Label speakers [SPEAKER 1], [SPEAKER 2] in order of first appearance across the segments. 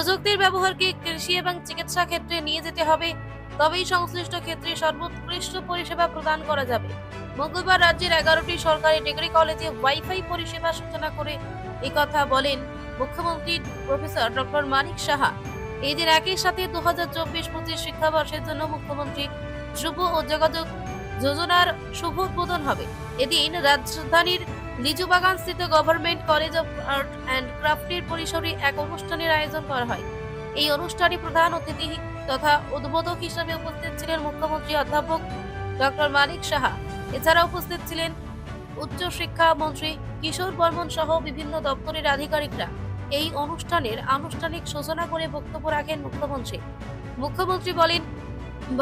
[SPEAKER 1] প্রযুক্তির ব্যবহারকে কৃষি এবং চিকিৎসা ক্ষেত্রে নিয়ে যেতে হবে। তবেই সংশ্লিষ্ট ক্ষেত্রে সর্বোৎকৃষ্ট পরিষেবা প্রদান করা যাবে। মঙ্গলবার রাজ্যের এগারোটি সরকারি ডিগ্রি কলেজে ওয়াইফাই পরিষেবা সূচনা করে কথা বলেন মুখ্যমন্ত্রী প্রফেসর ডক্টর মানিক সাহা। এই দিন একই সাথে দু হাজার চব্বিশ পঁচিশ শিক্ষাবর্ষের জন্য মুখ্যমন্ত্রী যুব ও যোগাযোগ যোজনার শুভ উদ্বোধন হবে। এদিন রাজধানীর লিচুবাগান স্থিত government college of art and ক্রাফটের পরিসরে এক অনুষ্ঠানের আয়োজন করা হয়। এই অনুষ্ঠানে প্রধান অতিথি তথা উদ্বোধক হিসেবে উপস্থিত ছিলেন মুখ্যমন্ত্রী অধ্যাপক ডক্টর মানিক সাহা। এছাড়া উপস্থিত ছিলেন উচ্চ শিক্ষা মন্ত্রী কিশোর বর্মন সহ বিভিন্ন দপ্তরের আধিকারিকরা। এই অনুষ্ঠানের আনুষ্ঠানিক সূচনা করে বক্তব্য রাখেন মুখ্যমন্ত্রী। মুখ্যমন্ত্রী বলেন,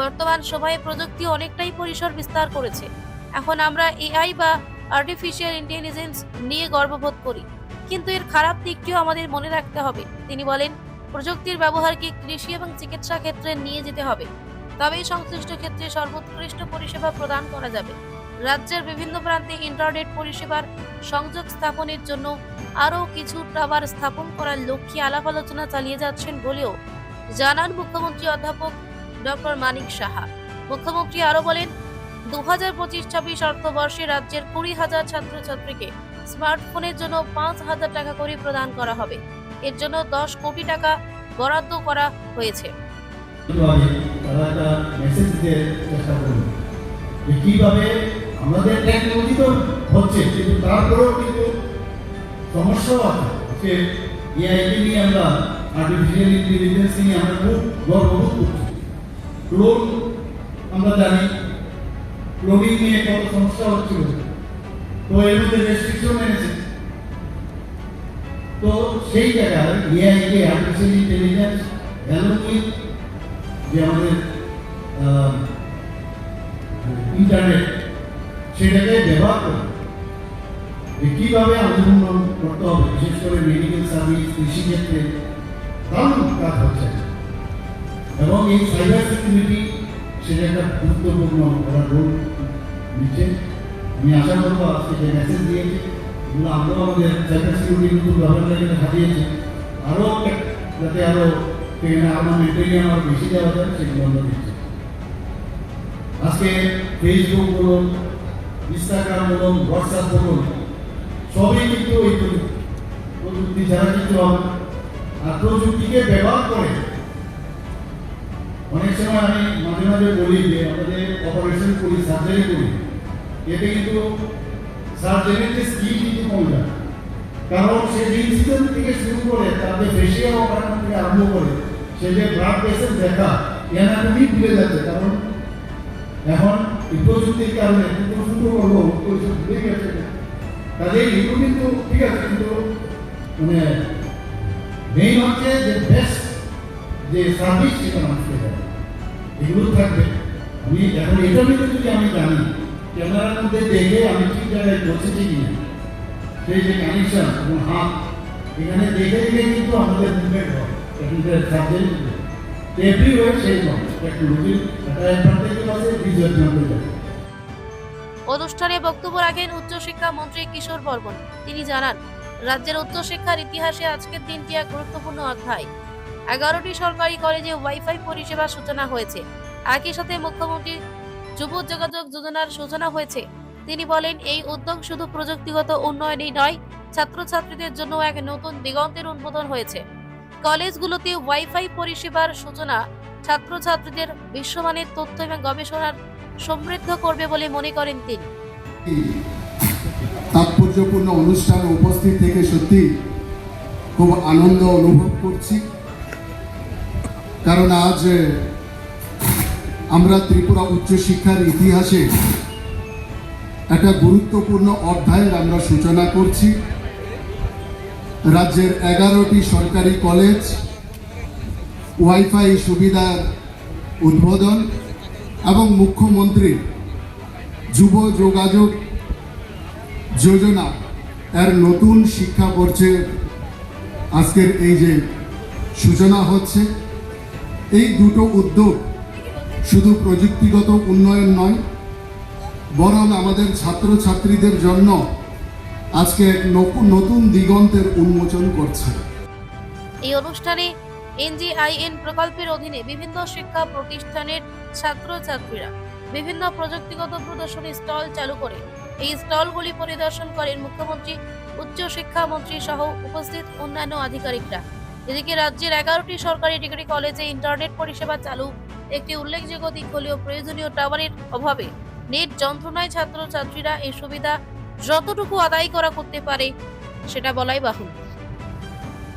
[SPEAKER 1] বর্তমান সময়ে প্রযুক্তি অনেকটাই পরিসর বিস্তার করেছে। এখন আমরা এআই বা আর্টিফিশিয়াল ইন্টেলিজেন্স নিয়ে গর্ববোধ করি। কিন্তু এর খারাপ দিকটিও আমাদের মনে রাখতে হবে। তিনি বলেন, প্রযুক্তির ব্যবহারকে কৃষি এবং চিকিৎসা ক্ষেত্রে নিয়ে যেতে হবে। তবেই সংশ্লিষ্ট ক্ষেত্রে সর্বোৎকৃষ্ট পরিষেবা প্রদান করা যাবে। রাজ্যের বিভিন্ন প্রান্তে ইন্টারনেট পরিষেবার সংযোগ স্থাপনের জন্য আরও কিছু টাওয়ার স্থাপন করার লক্ষ্যে আলাপ আলোচনা চালিয়ে যাচ্ছেন বলেও জানান মুখ্যমন্ত্রী অধ্যাপক ডক্টর মানিক সাহা। মুখ্যমন্ত্রী আরও বলেন দু হাজার পঁচিশ ছাব্বিশ অর্থবর্ষে রাজ্যের কুড়ি হাজার ছাত্রছাত্রীকে স্মার্টফোনের জন্য পাঁচ হাজার টাকা করে প্রদান করা হবে। এর জন্য দশ কোটি টাকা বরাদ্দ করা হয়েছে।
[SPEAKER 2] যে কীভাবে আমাদের টেকনোলজি তো হচ্ছে, কিন্তু তারপরেও কিন্তু সমস্যাও আছে। এআইটি নিয়ে আমরা আর্টিফিশিয়াল ইন্টেলিজেন্স নিয়ে আমরা খুব গর্ববোধ ক্লোন আমরা জানি ক্লোনিং নিয়ে কত সমস্যা হচ্ছিল তো এর মধ্যে রেস্ট্রিকশন এনেছে, তো সেই জায়গায় এআইকে আর্টিফিশিয়াল ইন্টেলিজেন্স অ্যালোমিক যে আমাদের ইন্টারনেট সেটাকে ব্যবহার করে, যে কীভাবে আমাদের উন্নয়ন করতে হবে, বিশেষ করে মেডিকেল সার্ভিস কৃষিক্ষেত্রে দারুণ কাজ হচ্ছে। এবং এই সাইবার সিকিউরিটি সেটা একটা গুরুত্বপূর্ণ একটা রোল আমি আশা করব আজকে যে মেসেজ দিয়েছে, এগুলো আমরাও আমাদের সাইবার সিকিউরিটি নতুন আরও যাতে আরও সেখানে আমার মেটেরিয়াল আরও বেশি দেওয়া যায়, সেগুলো আমরা দিচ্ছি আজকে ফেসবুক বলুন ইনস্টাগ্রাম বলুন হোয়াটসঅ্যাপ বলুন, সবই কিন্তু ওই প্রযুক্তি হবে না। আর প্রযুক্তিকে ব্যবহার করে অনেক সময় আমি মাঝে মাঝে বলি যে আমাদের অপারেশন করি সার্জারি করি। এতে কিন্তু সার্জারির যে স্কিল কিন্তু কমে যায়। কারণ সে যে ইনসিডেন্ট থেকে শুরু করে তাদের ফেসিয়াল অপারেশন থেকে আরম্ভ করে, সে যে ব্লাড প্রেশার দেখা এনাটমি ভুলে যাচ্ছে। কারণ এখন প্রযুক্তির কারণে কিন্তু শুরু করব ভুলে গেছে। কাজে এগুলো কিন্তু ঠিক আছে, কিন্তু মানে মেইন হচ্ছে যে বেস্ট যে সার্ভিস সেটা মানুষকে দেয় এগুলো থাকবে। আমি এখন এটা নিয়ে যদি আমি জানি, ক্যামেরার মধ্যে দেখে আমি ঠিক জায়গায় পৌঁছেছি কিনা সেই যে কানেকশন এবং হাত, এখানে দেখে দেখে কিন্তু আমাদের মুভমেন্ট হয়। এখানকার সাবজেক্ট এভরিওয়ার সেই নয় টেকনোলজি একটা অ্যাডভান্টেজ আছে ডিসঅ্যাডভান্টেজ
[SPEAKER 1] অনুষ্ঠানে বক্তব্য রাখেন উচ্চশিক্ষা মন্ত্রী কিশোর বর্মন। তিনি জানান, রাজ্যের উচ্চশিক্ষার ইতিহাসে আজকের দিনটি এক গুরুত্বপূর্ণ অধ্যায়। এগারোটি সরকারি কলেজে ওয়াইফাই পরিষেবা সূচনা হয়েছে। একই সাথে মুখ্যমন্ত্রী যুব যোগাযোগ যোজনার সূচনা হয়েছে। তিনি বলেন, এই উদ্যোগ শুধু প্রযুক্তিগত উন্নয়নই নয়, ছাত্রছাত্রীদের জন্য এক নতুন দিগন্তের উদ্বোধন হয়েছে। কলেজগুলোতে ওয়াইফাই পরিষেবার সূচনা ছাত্রছাত্রীদের বিশ্বমানের তথ্য এবং গবেষণার সমৃদ্ধ করবে বলে মনে করেন তিনি।
[SPEAKER 3] তাৎপর্যপূর্ণ অনুষ্ঠানে উপস্থিত থেকে সত্যি খুব আনন্দ অনুভব করছি। কারণ আজ আমরা ত্রিপুরা উচ্চশিক্ষার ইতিহাসে একটা গুরুত্বপূর্ণ অধ্যায়ের আমরা সূচনা করছি। রাজ্যের এগারোটি সরকারি কলেজ, ওয়াইফাই সুবিধার উদ্বোধন এবং মুখ্যমন্ত্রী যুব যোগাযোগ যোজনা এর নতুন শিক্ষা শিক্ষাবর্ষে আজকের এই যে সূচনা হচ্ছে। এই দুটো উদ্যোগ শুধু প্রযুক্তিগত উন্নয়ন নয়, বরং আমাদের ছাত্রছাত্রীদের জন্য আজকে এক নতুন দিগন্তের উন্মোচন করছে।
[SPEAKER 1] এই অনুষ্ঠানে এনজিআইএন প্রকল্পের অধীনে বিভিন্ন শিক্ষা প্রতিষ্ঠানের ছাত্রছাত্রীরা বিভিন্ন প্রযুক্তিগত প্রদর্শনী স্টল চালু করে। এই স্টলগুলি পরিদর্শন করেন মুখ্যমন্ত্রী উচ্চ শিক্ষা মন্ত্রী সহ উপস্থিত অন্যান্য আধিকারিকরা। এদিকে রাজ্যের এগারোটি সরকারি ডিগ্রি কলেজে ইন্টারনেট পরিষেবা চালু। একটি উল্লেখযোগ্য দিক হলেও প্রয়োজনীয় টাওয়ারের অভাবে নেট যন্ত্রণায় ছাত্রছাত্রীরা এই সুবিধা যতটুকু আদায় করা করতে পারে, সেটা বলাই বাহুল্য।